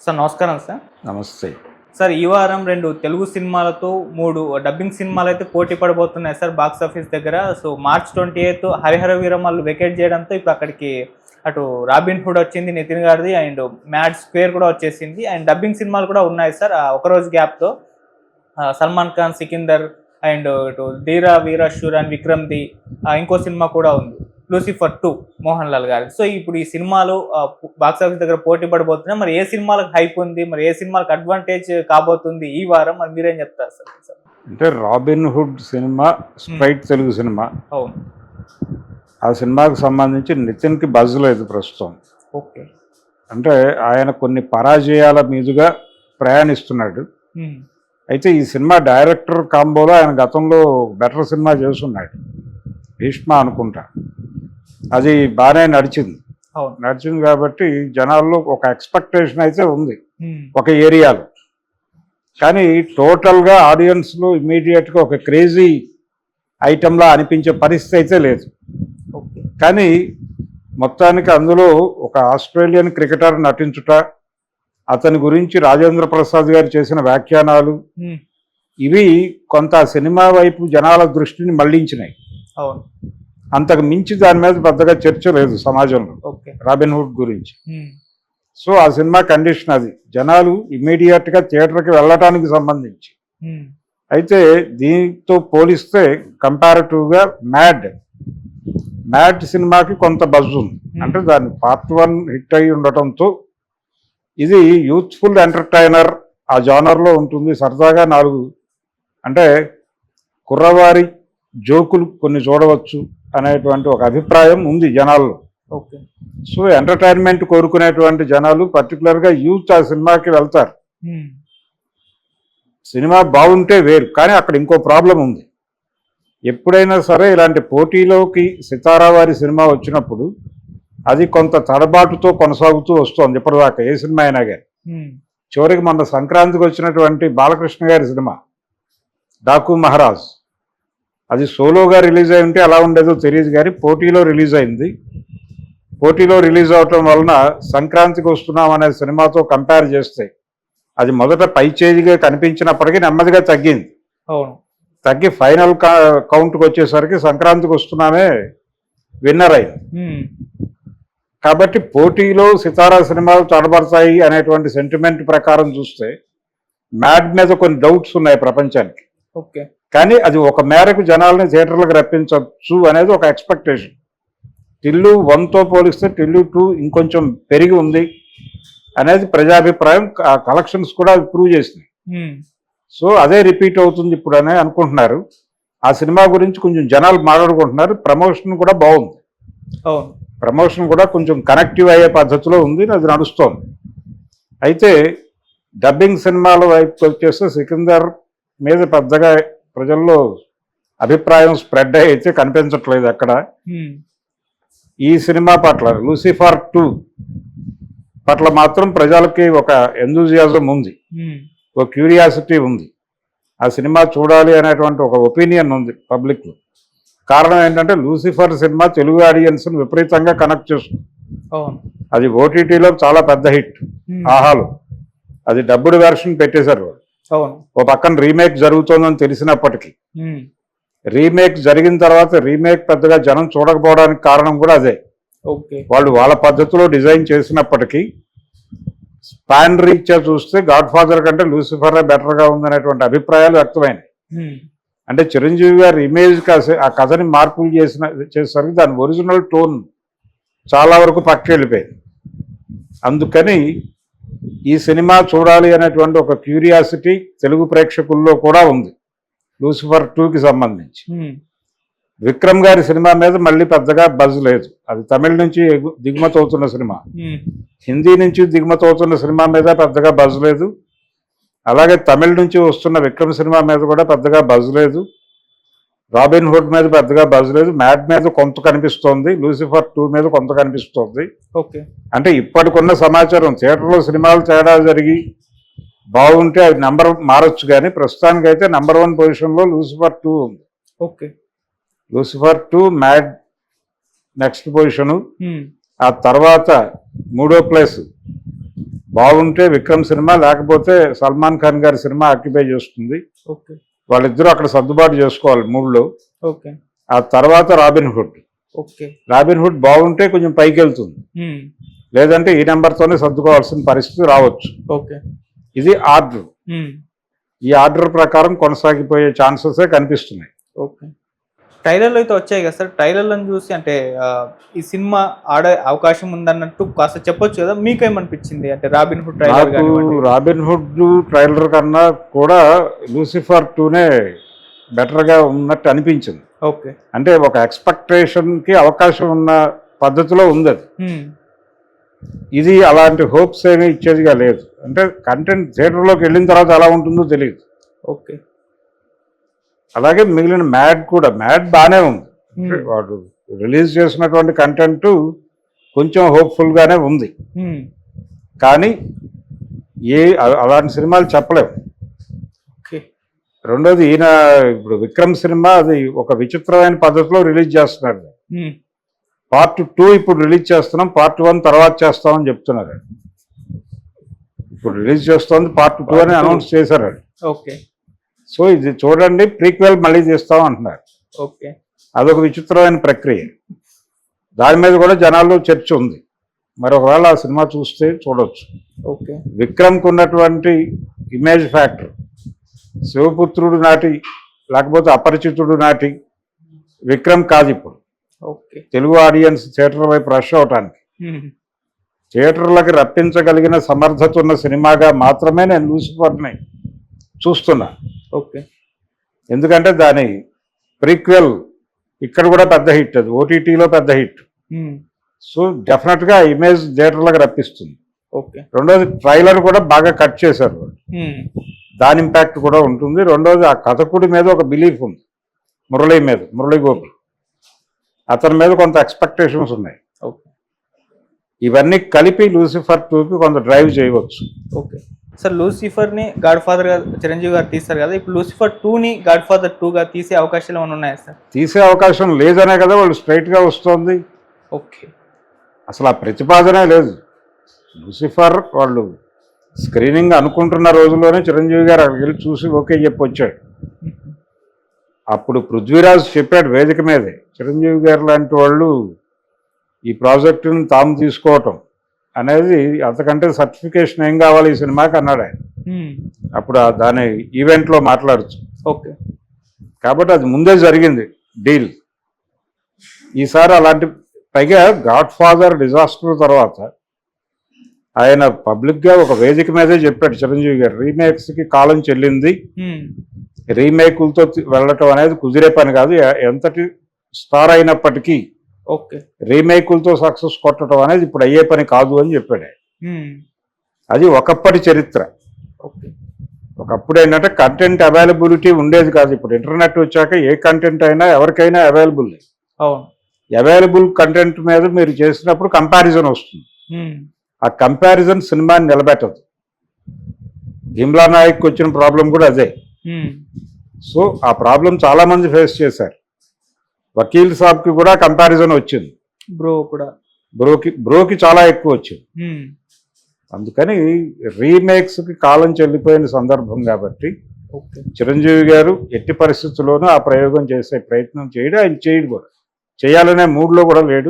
Sir నమస్కారం sir. నమస్తే. Sir ఈ వారం రెండు తెలుగు సినిమాలతో మూడు డబ్బింగ్ సినిమాలు అయితే పోటీ పడబోతున్నాయి సార్ బాక్స్ ఆఫీస్ దగ్గర. So March twenty eighth Harihara Veeramallu vacate చేయడంతో ఇప్పుడు అక్కడికి అటు రాబిన్ హుడ్ వచ్చింది నితిన్ గారిది అండ్ మ్యాడ్ స్క్వేర్ కూడా వచ్చేసింది. అండ్ డబ్బింగ్ సినిమాలు కూడా ఉన్నాయి సార్ ఒకరోజు గ్యాప్తో. సల్మాన్ ఖాన్ సికిందర్ అండ్ ఇటు ధీరా వీర షూర్ అండ్ విక్రమ్ది ఆ, ఇంకో సినిమా కూడా ఉంది. లూసిఫర్ టూ మోహన్ లాల్ గారి. సో ఇప్పుడు ఈ సినిమాలు బాక్స్ ఆఫీస్ దగ్గర పోటీ పడబోతున్నాయి మరి ఏ సినిమాలకు హైప్ ఉంది? మరి ఏ సినిమాలకు అడ్వాంటేజ్ కాబోతుంది ఈ వారం? మరి మీరేం చెప్తారు సార్? అంటే Robin Hood cinema straight Telugu cinema. అవును. ఆ సినిమాకు సంబంధించి నితిన్కి బజ్ లేదు ప్రస్తుతం. ఓకే. అంటే ఆయన కొన్ని పరాజయాల మీదుగా ప్రయాణిస్తున్నాడు. అయితే ఈ సినిమా డైరెక్టర్ కాంబోలో ఆయన గతంలో బెటర్ సినిమా చేస్తున్నాడు భీష్మ అనుకుంటా. అది బాగానే నడిచింది. నడిచింది కాబట్టి జనాల్లో ఒక ఎక్స్పెక్టేషన్ అయితే ఉంది. ఒక ఏరియాలో. కానీ టోటల్గా ఆడియన్స్లో ఇమీడియట్గా ఒక క్రేజీ ఐటెంలా అనిపించే పరిస్థితి అయితే లేదు. కానీ మొత్తానికి అందులో ఒక ఆస్ట్రేలియన్ క్రికెటర్ నటించుట అతని గురించి రాజేంద్ర ప్రసాద్ గారు చేసిన వ్యాఖ్యానాలు ఇవి కొంత సినిమా వైపు జనాల దృష్టిని మళ్ళించినాయి అంతకు మించి దాని మీద పెద్దగా చర్చ లేదు సమాజంలో. ఓకే. రాబిన్ హుడ్ గురించి. సో ఆ సినిమా కండిషన్ అది. జనాలు ఇమీడియట్గా థియేటర్కి వెళ్ళటానికి సంబంధించి. అయితే దీంతో పోలిస్తే కంపారిటివ్గా మ్యాడ్ మ్యాడ్ సినిమాకి కొంత బజ్ ఉంది. అంటే దాని పార్ట్ వన్ హిట్ అయి ఉండటంతో ఇది యూత్ఫుల్ ఎంటర్టైనర్ ఆ జానర్లో ఉంటుంది. సరదాగా నాలుగు అంటే కుర్రవారి జోకులు కొన్ని చూడవచ్చు. అనేటువంటి ఒక అభిప్రాయం ఉంది జనాల్లో. ఓకే. సో ఎంటర్టైన్మెంట్ కోరుకునేటువంటి జనాలు పర్టికులర్గా యూత్ ఆ సినిమాకి వెళ్తారు. సినిమా బాగుంటే వేరు కానీ అక్కడ ఇంకో ప్రాబ్లం ఉంది. ఎప్పుడైనా సరే ఇలాంటి పోటీలోకి సితారా వారి సినిమా వచ్చినప్పుడు అది కొంత తడబాటుతో కొనసాగుతూ వస్తోంది ఇప్పటిదాకా ఏ సినిమా అయినా కానీ చివరికి మొన్న సంక్రాంతికి వచ్చినటువంటి బాలకృష్ణ గారి సినిమా డాకు మహారాజ్. అది సోలోగా రిలీజ్ అయి ఉంటే అలా ఉండేదో తెలియదు కానీ పోటీలో రిలీజ్ అయింది. పోటీలో రిలీజ్ అవటం వలన సంక్రాంతికి వస్తున్నాం అనే సినిమాతో కంపేర్ చేస్తే అది మొదట పై చేజిగా కనిపించినప్పటికీ నెమ్మదిగా తగ్గింది. అవును. తగ్గి ఫైనల్ కౌంట్కి వచ్చేసరికి సంక్రాంతికి వస్తున్నామే విన్నర్ అయింది. కాబట్టి పోటీలో సితారా సినిమాలు తడబడతాయి అనేటువంటి సెంటిమెంట్ ప్రకారం చూస్తే మ్యాడ్ మీద కొన్ని డౌట్స్ ఉన్నాయి ప్రపంచానికి. ఓకే. కానీ అది ఒక మేరకు జనాల్ని థియేటర్లకు రప్పించవచ్చు అనేది ఒక ఎక్స్పెక్టేషన్. టిల్లు వన్తో పోలిస్తే టిల్లు టూ ఇంకొంచెం పెరిగి ఉంది అనేది ప్రజాభిప్రాయం. ఆ కలెక్షన్స్ కూడా ప్రూవ్ చేసింది సో అదే రిపీట్ అవుతుంది ఇప్పుడు అని అనుకుంటున్నారు. ఆ సినిమా గురించి కొంచెం జనాలు మాట్లాడుకుంటున్నారు. ప్రమోషన్ కూడా బాగుంది. ప్రమోషన్ కూడా కొంచెం కనెక్టివ్ అయ్యే పద్ధతిలో ఉంది. అది నడుస్తోంది. అయితే డబ్బింగ్ సినిమాల వైపు వచ్చేస్తే సికిందర్ మీద పెద్దగా ప్రజల్లో అభిప్రాయం స్ప్రెడ్ అయితే కనిపించట్లేదు అక్కడ. ఈ సినిమా పట్ల లూసిఫర్ టూ పట్ల మాత్రం ప్రజలకి ఒక ఎంతూజియాజం ఉంది. ఒక క్యూరియాసిటీ ఉంది. ఆ సినిమా చూడాలి అనేటువంటి ఒక ఒపీనియన్ ఉంది పబ్లిక్లో కారణం ఏంటంటే లూసిఫర్ సినిమా తెలుగు ఆడియన్స్ని విపరీతంగా కనెక్ట్ చేస్తుంది. అది ఓటీటీలో చాలా పెద్ద హిట్. ఆహాలు. అది డబ్బుడు వెర్షన్ పెట్టేశారు ఓ పక్కన రీమేక్ జరుగుతోందని తెలిసినప్పటికీ రీమేక్ జరిగిన తర్వాత రీమేక్ పెద్దగా జనం చూడకపోవడానికి కారణం కూడా అదే. వాళ్ళు వాళ్ళ పద్ధతిలో డిజైన్ చేసినప్పటికీ స్పాన్ రీత్యా చూస్తే గాడ్ ఫాదర్ కంటే లూసిఫర్ బెటర్గా ఉందనేటువంటి అభిప్రాయాలు వ్యక్తమైనాయి ఉమ్, అంటే చిరంజీవి గారు ఇమేజ్ కాసే ఆ కథని మార్పులు చేసిన చేసేసరికి దాని ఒరిజినల్ టోన్ చాలా వరకు పక్కకి వెళ్ళిపోయింది అందుకని ఈ సినిమా చూడాలి అనేటువంటి ఒక క్యూరియాసిటీ తెలుగు ప్రేక్షకుల్లో కూడా ఉంది. లూసిఫర్ టూకి సంబంధించి. విక్రమ్ గారి సినిమా మీద మళ్ళీ పెద్దగా బజ్ లేదు. అది తమిళ నుంచి ఎగు- దిగుమతి అవుతున్న సినిమా. హిందీ నుంచి దిగుమతి అవుతున్న సినిమా మీద పెద్దగా బజ్ లేదు. అలాగే తమిళ నుంచి వస్తున్న విక్రమ్ సినిమా మీద కూడా పెద్దగా బజ్ లేదు. రాబిన్ హుడ్ మీద పెద్దగా బజ్ లేదు. మ్యాడ్ మీద కొంత కనిపిస్తోంది. లూసిఫర్ టూ మీద కొంత కనిపిస్తోంది. ఓకే. అంటే ఇప్పటికున్న సమాచారం థియేటర్లో సినిమాలు తేడా జరిగి బాగుంటే అది నెంబర్ మారొచ్చు కానీ ప్రస్తుతానికైతే నెంబర్ వన్ పొజిషన్లో లూసిఫర్ టూ ఉంది. Okay. Lucifer two mad next position. ఆ తర్వాత మూడో ప్లేస్. బాగుంటే విక్రమ్ సినిమా లేకపోతే సల్మాన్ ఖాన్ గారి సినిమా ఆక్యుపై చేస్తుంది. ఓకే. వాళ్ళిద్దరూ అక్కడ సర్దుబాటు చేసుకోవాలి మూడులో. ఓకే. ఆ తర్వాత Robin Hood. Okay. Robin Hood బాగుంటే కొంచెం పైకి వెళ్తుంది లేదంటే ఈ నెంబర్తోనే సర్దుకోవాల్సిన పరిస్థితి రావచ్చు. ఓకే. ఇది ఆర్డర్. ఈ ఆర్డర్ ప్రకారం కొనసాగిపోయే ఛాన్సెసే కనిపిస్తున్నాయి. ఓకే. ట్రైలర్లు అయితే వచ్చాయి కదా సార్. ట్రైలర్లను చూసి అంటే ఈ సినిమా ఆడే అవకాశం ఉందన్నట్టు కాస్త చెప్పొచ్చు కదా. మీకేమనిపించింది అంటే Robin Hood trailer Robin Hood trailer కన్నా కూడా లూసిఫర్ టూనే బెటర్గా ఉన్నట్టు అనిపించింది. ఓకే. అంటే ఒక ఎక్స్పెక్టేషన్కి అవకాశం ఉన్న పద్ధతిలో ఉంది అది. ఇది అలాంటి హోప్స్ ఏమీ ఇచ్చేదిగా లేదు. అంటే కంటెంట్ థియేటర్లోకి వెళ్ళిన తర్వాత ఎలా ఉంటుందో తెలియదు ఓకే. అలాగే మిగిలిన మ్యాడ్ కూడా మ్యాడ్ బాగానే ఉంది. ఉమ్, వాడు రిలీజ్ చేసినటువంటి కంటెంట్ కొంచెం హోప్ఫుల్గానే ఉంది. ఉమ్, కానీ ఏ అలాంటి సినిమాలు చెప్పలేము రెండోది ఈయన ఇప్పుడు విక్రమ్ సినిమా అది ఒక విచిత్రమైన పద్ధతిలో రిలీజ్ చేస్తున్నారు. ఉమ్, పార్ట్ టూ ఇప్పుడు రిలీజ్ చేస్తున్నాం పార్ట్ వన్ తర్వాత చేస్తామని చెప్తున్నారు. ఇప్పుడు రిలీజ్ చేస్తోంది పార్ట్ టూ అని అనౌన్స్ చేశారు. ఓకే. సో ఇది చూడండి ప్రీక్వెల్ మళ్ళీ చేస్తాం అంటున్నారు. ఓకే. అదొక విచిత్రమైన ప్రక్రియ. దాని మీద కూడా జనాల్లో చర్చ ఉంది. మరి ఒకవేళ ఆ సినిమా చూస్తే చూడొచ్చు. ఓకే. విక్రమ్కి ఉన్నటువంటి ఇమేజ్ ఫ్యాక్టర్ శివపుత్రుడు నాటి లేకపోతే అపరిచితుడు నాటి విక్రమ్ కాదు ఇప్పుడు. ఓకే. తెలుగు ఆడియన్స్ థియేటర్ వైపు రష్ అవటానికి. థియేటర్లకు రప్పించగలిగిన సమర్థత ఉన్న సినిమాగా మాత్రమే నేను లూసిఫర్ని చూస్తున్నా. ఓకే. ఎందుకంటే దాని ప్రీక్వెల్ ఇక్కడ కూడా పెద్ద హిట్ అది. ఓటీటీలో పెద్ద హిట్. సో డెఫినెట్గా ఇమేజ్ థియేటర్లకు రప్పిస్తుంది. ఓకే. రెండోది ట్రైలర్ కూడా బాగా కట్ చేశారు దాని ఇంపాక్ట్ కూడా ఉంటుంది. రెండోది ఆ కథకుడి మీద ఒక బిలీఫ్ ఉంది. మురళి మీద మురళి గోపి. అతని మీద కొంత ఎక్స్పెక్టేషన్స్ ఉన్నాయి. ఓకే. ఇవన్నీ కలిపి లూసిఫర్ టూకి కొంత డ్రైవ్ చేయవచ్చు. ఓకే. సార్ లూసిఫర్ని గాడ్ ఫాదర్గా చిరంజీవి గారు తీస్తారు కదా ఇప్పుడు లూసిఫర్ టూ ని గాడ్ ఫాదర్ టూ గా తీసే అవకాశాలు ఏమైనా ఉన్నాయా సార్? తీసే అవకాశం లేదనే కదా వాళ్ళు స్ట్రైట్గా వస్తుంది. ఓకే. అసలు ఆ ప్రతిపాదనే లేదు. లూసిఫర్ వాళ్ళు స్క్రీనింగ్ అనుకుంటున్న రోజుల్లోనే చిరంజీవి గారు అక్కడికి వెళ్ళి చూసి ఓకే చెప్పి వచ్చాడు. అప్పుడు పృథ్వీరాజ్ చెప్పాడు వేదిక మీదే చిరంజీవి గారు లాంటి వాళ్ళు ఈ ప్రాజెక్టుని తాము తీసుకోవటం. అనేది అంతకంటే సర్టిఫికేషన్ ఏం కావాలి ఈ సినిమాకి అన్నాడు ఆయన. అప్పుడు దాని ఈవెంట్లో మాట్లాడచ్చు. ఓకే. కాబట్టి అది ముందే జరిగింది డీల్. ఈసారి అలాంటి పైగా గాడ్ ఫాదర్ డిజాస్టర్ తర్వాత ఆయన పబ్లిక్గా ఒక వేదిక మీదే చెప్పాడు చిరంజీవి గారు రీమేక్స్కి కాలం చెల్లింది. రీమేకులతో వెళ్ళటం అనేది కుదిరే పని కాదు. ఎంతటి స్టార్ అయినప్పటికీ రీమేకులతో సక్సెస్ కొట్టడం అనేది ఇప్పుడు అయ్యే పని కాదు అని చెప్పాడు అది ఒకప్పటి చరిత్ర. ఓకే. ఒకప్పుడు ఏంటంటే కంటెంట్ అవైలబిలిటీ ఉండేది కాదు. ఇప్పుడు ఇంటర్నెట్ వచ్చాక ఏ కంటెంట్ అయినా ఎవరికైనా అవైలబుల్ అవైలబుల్ కంటెంట్ మీద మీరు చేసినప్పుడు కంపారిజన్ వస్తుంది. ఆ కంపారిజన్ సినిమాని నిలబెట్టదు. గిమ్లా నాయక్ వచ్చిన ప్రాబ్లం కూడా అదే. సో ఆ ప్రాబ్లం చాలా మంది ఫేస్ చేశారు. వకీల్ సాబ్కి కూడా కంపారిజన్ వచ్చింది. బ్రో కూడా. బ్రోకి బ్రోకి చాలా ఎక్కువ వచ్చింది. అందుకని రీమేక్స్కి కాలం చెల్లిపోయిన సందర్భం కాబట్టి చిరంజీవి గారు ఎట్టి పరిస్థితుల్లోనూ ఆ ప్రయోగం చేసే ప్రయత్నం చేయడు ఆయన చేయడు కూడా. చేయాలనే మూడ్లో కూడా లేడు.